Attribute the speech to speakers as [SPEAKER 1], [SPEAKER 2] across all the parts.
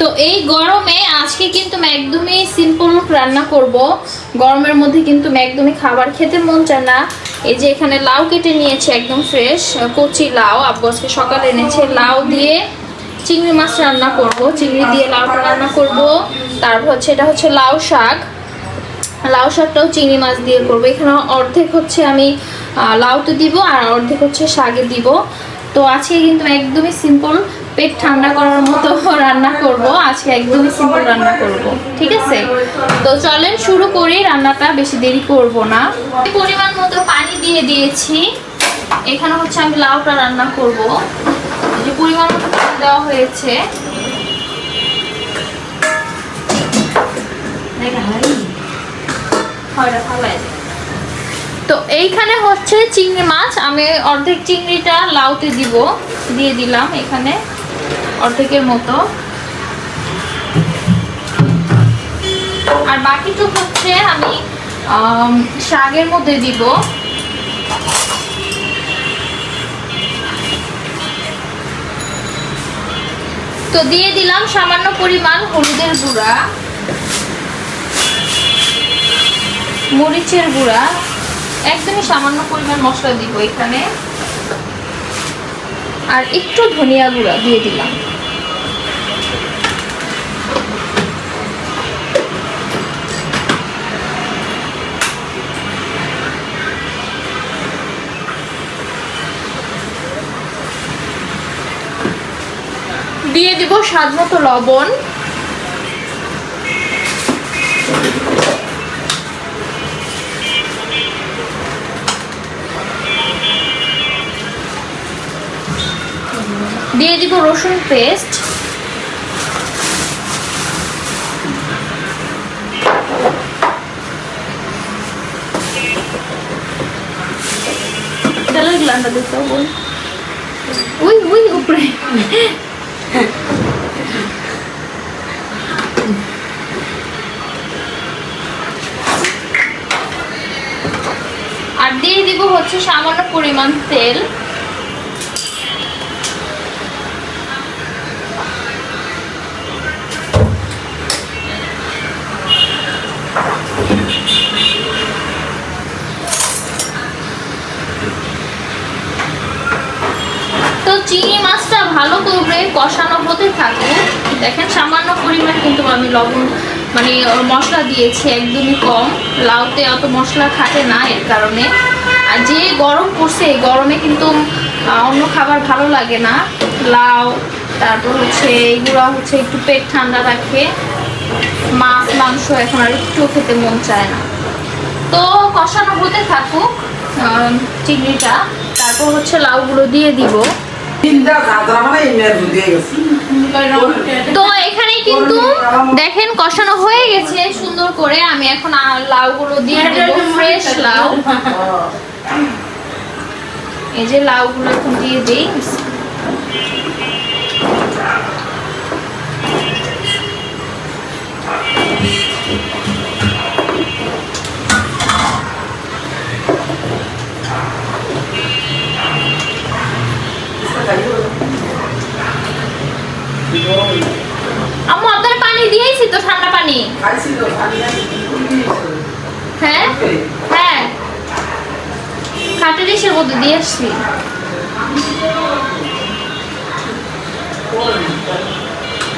[SPEAKER 1] তো এই গরমে আজকে কিন্তু একদমই সিম্পল রান্না করব। গরমের মধ্যে কিন্তু একদমই খাবার খেতে মন চায় না। এই যে এখানে লাউ কেটে নিয়েছে একদম ফ্রেশ, কচি লাউ আব্বু আজকে সকালে এনেছে লাউ দিয়ে চিংড়ি মাছ রান্না করব। চিংড়ি দিয়ে লাউটা রান্না করব। তারপর হচ্ছে এটা হচ্ছে লাউ শাক। লাউ শাকটাও চিংড়ি মাছ দিয়ে করব। এখানে অর্ধেক হচ্ছে আমি লাউতে দিব আর অর্ধেক হচ্ছে শাকে দিব। তো আজকে কিন্তু একদমই সিম্পল পেট ঠান্ডা করার মতো রান্না করব। আজকে একদমই সিম্পল রান্না করব। ঠিক আছে? তো চলেন শুরু করি রান্নাটা বেশি দেরি করব না। পরিমাণ মতো পানি দিয়ে দিয়েছি। এখানে হচ্ছে আমি লাউটা রান্না করব। যে পরিমাণ মতো পানি দেওয়া হয়েছে। তো এইখানে হচ্ছে চিংড়ি মাছ। আমি অর্ধেক চিংড়িটা লাউতে দিব দিয়ে দিলাম এখানে। অর্ধেকের মতো। আর বাকিটুক হচ্ছে আমি শাকের মধ্যে দিব। তো দিয়ে দিলাম সামান্য পরিমাণ হলুদের গুঁড়া, মরিচের গুঁড়া। একদমই সামান্য পরিমাণ মশলা দিব এখানে। আর একটু ধনিয়া গুঁড়া দিয়ে দিলাম। দিয়ে দিব স্বাদ মতো লবণ। দিয়ে দিব রসুন পেস্ট। তেলের গ্লানটা দিতে বল। উই উই উপরে। আর দিয়ে দিব হচ্ছে সামান্য পরিমাণ তেল তো চিংড়ি মাছটা ভালো করে কষানো হতে থাকুক দেখেন, সামান্য পরিমাণ কিন্তু আমি লবণ মানে মশলা দিয়েছি, একদমই কম। লাউতে অত মশলা থাকে না এর কারণে। আর যে গরম পড়ছে এই গরমে কিন্তু অন্য খাবার ভালো লাগে না। লাউ, তারপর হচ্ছে এইগুলো হচ্ছে, একটু পেট ঠান্ডা রাখে। মাছ, মাংস এখন আর একটু খেতে মন চায় না। তো কষানো হতে থাকুক চিংড়িটা। তারপর হচ্ছে লাউগুলো দিয়ে দিব। তো এখানে কিন্তু দেখেন কষানো হয়ে গেছে সুন্দর করে। আমি এখন লাউ গুলো দিয়ে দেবো ফ্রেশ লাউ। এই যে লাউ গুলো দিয়ে দিই। আম্মু আপনার পানি দিয়েছি তো ঠান্ডা পানি? হ্যাঁ? হ্যাঁ। খাটে ডিশের মধ্যে দিয়ে আসছি।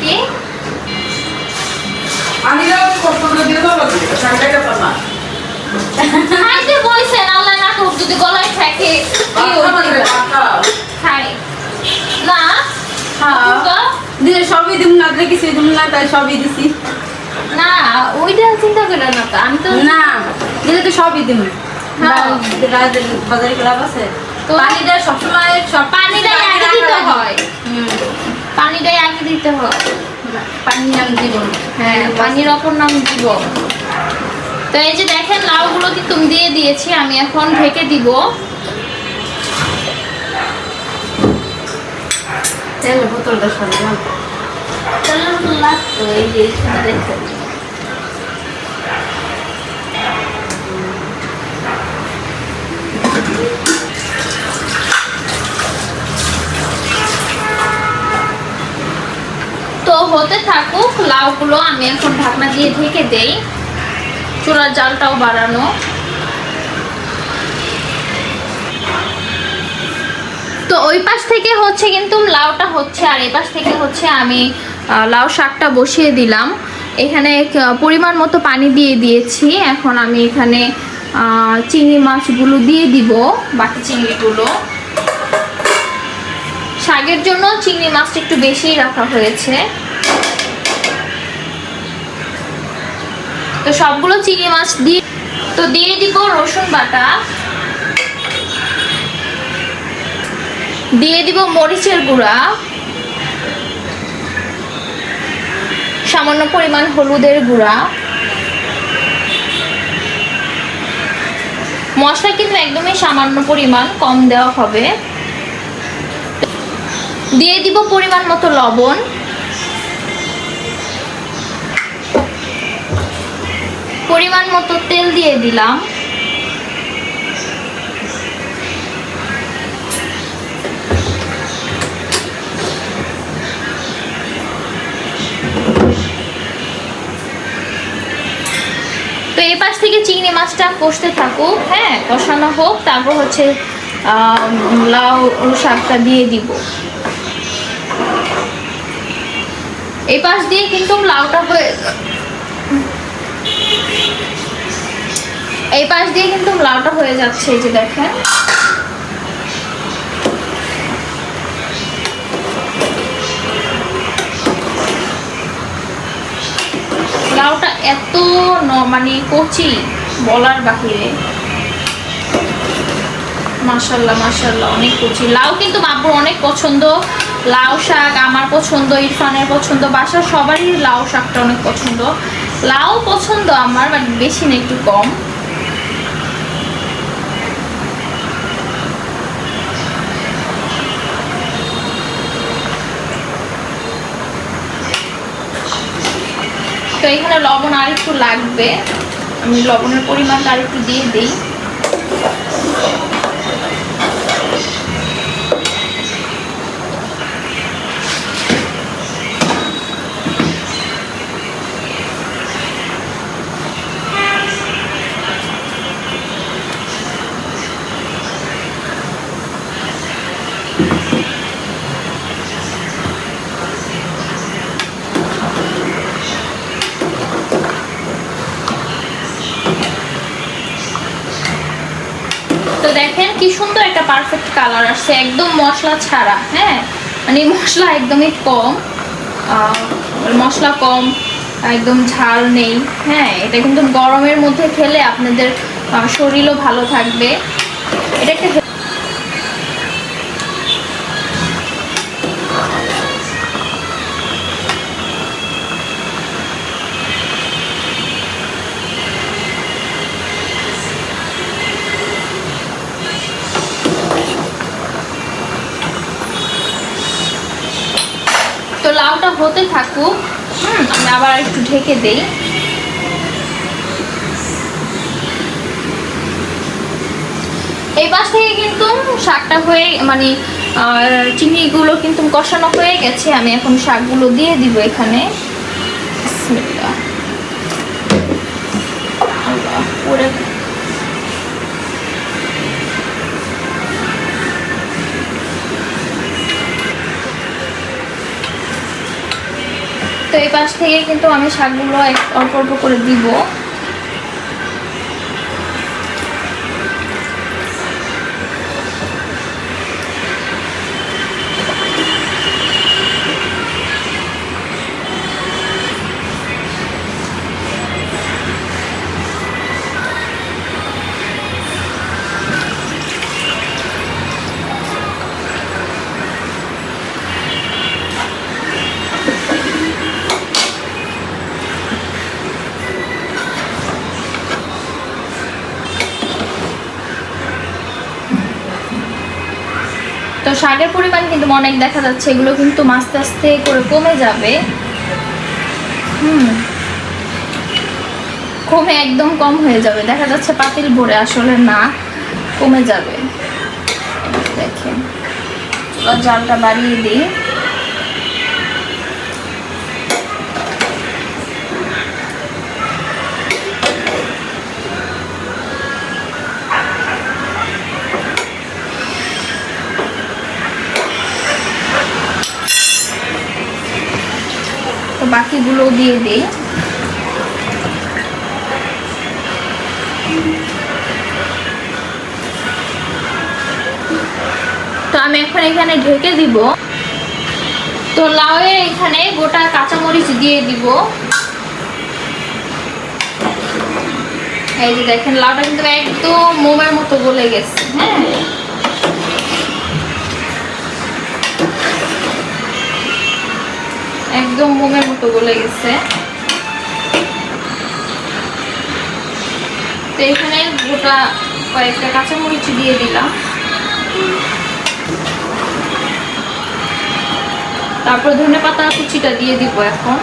[SPEAKER 1] কি? খাইতে বলছেন আল্লাহ না করুক যদি গলায় থাকে কি খাই। না?
[SPEAKER 2] দিলে সবই দিম না দিলে কিছুই দিম না তাই সবই দিছি।
[SPEAKER 1] না ওইটা চিন্তা করে না তো আমি তো
[SPEAKER 2] না দিলে তো সবই দিম।
[SPEAKER 1] হ্যাঁ।
[SPEAKER 2] বাজারে ক্লাব আছে? পানিটা সবসময় সব
[SPEAKER 1] পানিটাই আগে দিতে হয়।
[SPEAKER 2] হুম।
[SPEAKER 1] পানিটাই আগে দিতে হয়।
[SPEAKER 2] পানি নাম দিব।
[SPEAKER 1] হ্যাঁ পানির অপর নাম দিব। তো এই যে দেখেন লাউগুলো কিন্তু দিয়ে দিয়েছি আমি এখন ঢেকে দিব।
[SPEAKER 2] তেল বোতলটা সরলাম
[SPEAKER 1] লাগতো এই যে তো হতে থাকুক, লাউগুলো আমি এখন ঢাকনা দিয়ে ঢেকে দেই। চুলার জালটাও বাড়ানো। তো ওই পাশ থেকে হচ্ছে কিন্তু লাউটা হচ্ছে, আর এই পাশ থেকে হচ্ছে আমি লাউ শাকটা বসিয়ে দিলাম। এখানে পরিমাণ মতো পানি দিয়ে দিয়েছি। এখন আমি এখানে চিংড়ি মাছগুলো দিয়ে দিব, বাকি চিংড়িগুলো। শাকের জন্য চিংড়ি মাছটা একটু বেশিই রাখা হয়েছে। তো সবগুলো চিংড়ি মাছ দিয়ে, তো দিয়ে দিব রসুন বাটা। দিয়ে দিব মরিচের গুঁড়া। সামান্য পরিমাণ হলুদের গুঁড়া। মশলা কিন্তু একদমই সামান্য পরিমাণ কম দেওয়া হবে। দিয়ে দিব পরিমাণ মতো লবণ। পরিমাণ মতো তেল দিয়ে দিলাম তো এই পাশ থেকে চিংড়ি মাছটা কষতে থাকুক হ্যাঁ কষানো হোক, তারপর হচ্ছে লাউ শাকটা দিয়ে দিব। এই পাশ দিয়ে কিন্তু লাউটা হয়ে এই পাশ দিয়ে কিন্তু লাউটা হয়ে যাচ্ছে এই যে দেখেন। লাউটা এত মানে কচি বলার বাহিরে। মাসাল্লাহ মাসাল্লাহ অনেক কচি। লাউ কিন্তু মাপুর অনেক পছন্দ। লাউ শাক আমার পছন্দ, ইরফানের পছন্দ, বাসার সবারই লাউ শাকটা অনেক পছন্দ। লাউ পছন্দ আমার বাট বেশি না, একটু কম। তো এখানে লবণ আর একটু লাগবে। আমি লবণের পরিমাণটা আর একটু দিয়ে দিই। তো দেখেন কি সুন্দর একটা পারফেক্ট কালার আসছে, একদম মশলা ছাড়া হ্যাঁ? মানে মশলা একদমই কম মশলা কম, একদম ঝাল নেই হ্যাঁ? এটা কিন্তু গরমের মধ্যে খেলে আপনাদের শরীরও ভালো থাকবে। এটা একটা হতে থাকুক। হুম, আমি আবার একটু ঢেকে দেই। এই পাশ থেকে কিন্তু শাকটা হয়ে মানে চিংড়িগুলো কিন্তু কষানো হয়ে গেছে। আমি এখন শাকগুলো দিয়ে দিব এখানে। পুরে এই পাশ থেকে কিন্তু আমি শাকগুলো অল্প অল্প করে দিব। তো শাকের পরিমাণ কিন্তু অনেক দেখা যাচ্ছে, এগুলো কিন্তু আস্তে আস্তে করে কমে যাবে। হুম। কমে একদম কম হয়ে যাবে। দেখা যাচ্ছে পাতিল ভরে আসলে না, কমে যাবে। দেখেন। জালটা বাড়িয়ে দিই। বাকিগুলো দিয়ে দিই। তো আমি এখন এখানে ঢেকে দিব। তো লাউয়ের এখানে গোটা কাঁচামরিচ দিয়ে দিব। এই যে দেখেন, লাউটা কিন্তু একদম মোমের মতো গলে গেছে হ্যাঁ। একদম মোমের মতো গলে গেছে। তো এখানে গোটা কয়েকটা কাঁচামরিচ দিয়ে দিলাম। তারপর ধনে পাতা কুচিটা দিয়ে দিব এখন।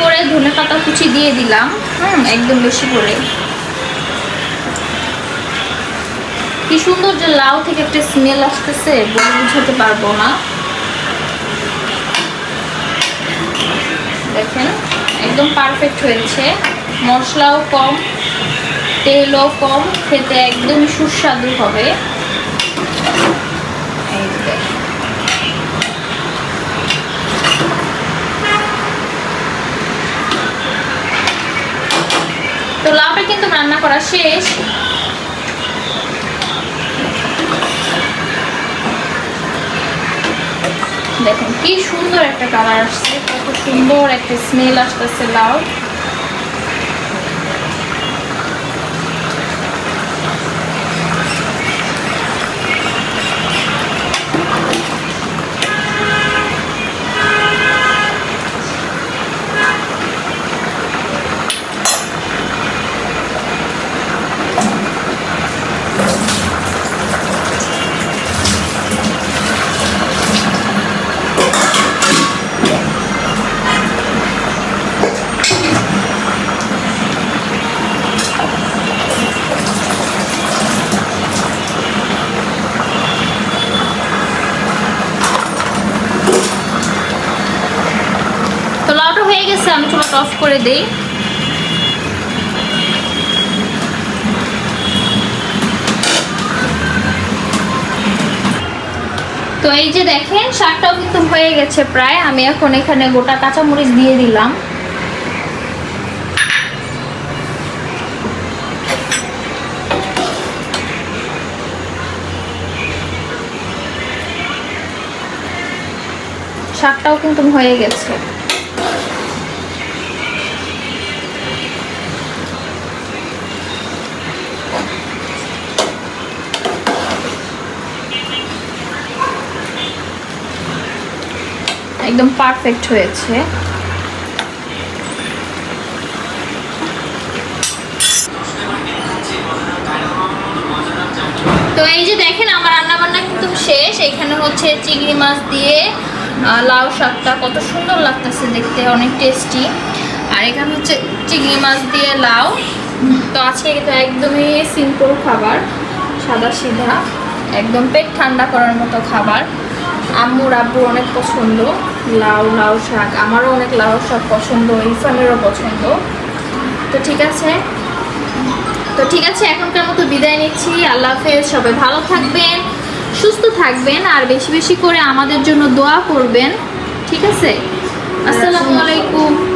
[SPEAKER 1] করে ধনে পাতা কুচি দিয়ে দিলাম। হুম। একদম বেশি করে। কি সুন্দর যে লাউ থেকে একটা স্মেল আসতেছে বলে বুঝাতে পারব না। দেখেন একদম পারফেক্ট হয়েছে। মশলাও কম তেলও কম খেতে একদম সুস্বাদু হবে এই যে দেখেন। তো লাউটা কিন্তু রান্না করা শেষ। দেখুন, কি সুন্দর একটা কালার আসছে, কত সুন্দর একটা স্মেল আসতেছে লাউ তো লাউটা হয়ে গেছে আমি চুলাটা অফ করে দেই। তো এই যে দেখেন, শাকটাও কিন্তু হয়ে গেছে প্রায়। আমি এখন এখানে গোটা কাঁচামরিচ দিয়ে দিলাম। শাকটাও কিন্তু হয়ে গেছে। একদম পারফেক্ট হয়েছে। তো এই যে দেখেন, আমার রান্নাবান্না কিন্তু শেষ। এখানে হচ্ছে চিংড়ি মাছ দিয়ে লাউ শাকটা কত সুন্দর লাগতেছে দেখতে, অনেক টেস্টি আর এখানে হচ্ছে চিংড়ি মাছ দিয়ে লাউ। তো আজকে কিন্তু একদমই সিম্পল খাবার, সাদা সিধা। একদম পেট ঠান্ডা করার মতো খাবার। আম্মুর আব্বুর অনেক পছন্দ লাউ লাউ শাক আমারও অনেক লাউ শাক পছন্দ ইরফানেরও পছন্দ। তো ঠিক আছে। তো ঠিক আছে এখনকার মতো বিদায় নিচ্ছি। আল্লাহ হাফেজ সবাই ভালো থাকবেন সুস্থ থাকবেন আর বেশি বেশি করে আমাদের জন্য দোয়া করবেন। ঠিক আছে? আসসালামু আলাইকুম।